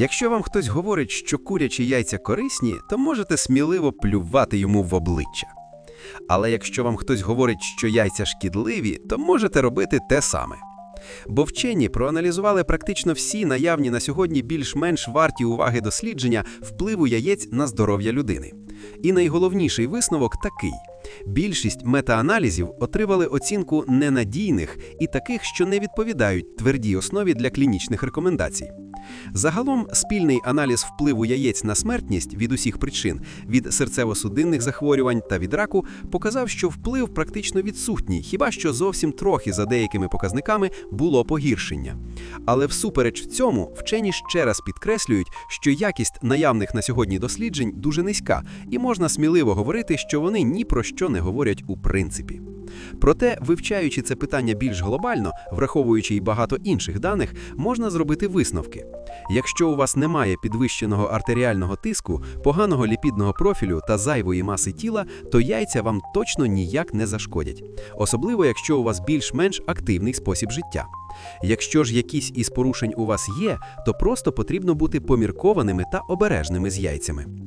Якщо вам хтось говорить, що курячі яйця корисні, то можете сміливо плювати йому в обличчя. Але якщо вам хтось говорить, що яйця шкідливі, то можете робити те саме. Бо вчені проаналізували практично всі наявні на сьогодні більш-менш варті уваги дослідження впливу яєць на здоров'я людини. І найголовніший висновок такий: більшість метааналізів отримали оцінку ненадійних і таких, що не відповідають твердій основі для клінічних рекомендацій. Загалом, спільний аналіз впливу яєць на смертність від усіх причин, від серцево-судинних захворювань та від раку, показав, що вплив практично відсутній, хіба що зовсім трохи за деякими показниками було погіршення. Але всупереч цьому вчені ще раз підкреслюють, що якість наявних на сьогодні досліджень дуже низька, і можна сміливо говорити, що вони ні про що не говорять у принципі. Проте, вивчаючи це питання більш глобально, враховуючи й багато інших даних, можна зробити висновки. Якщо у вас немає підвищеного артеріального тиску, поганого ліпідного профілю та зайвої маси тіла, то яйця вам точно ніяк не зашкодять, особливо якщо у вас більш-менш активний спосіб життя. Якщо ж якісь із порушень у вас є, то просто потрібно бути поміркованими та обережними з яйцями.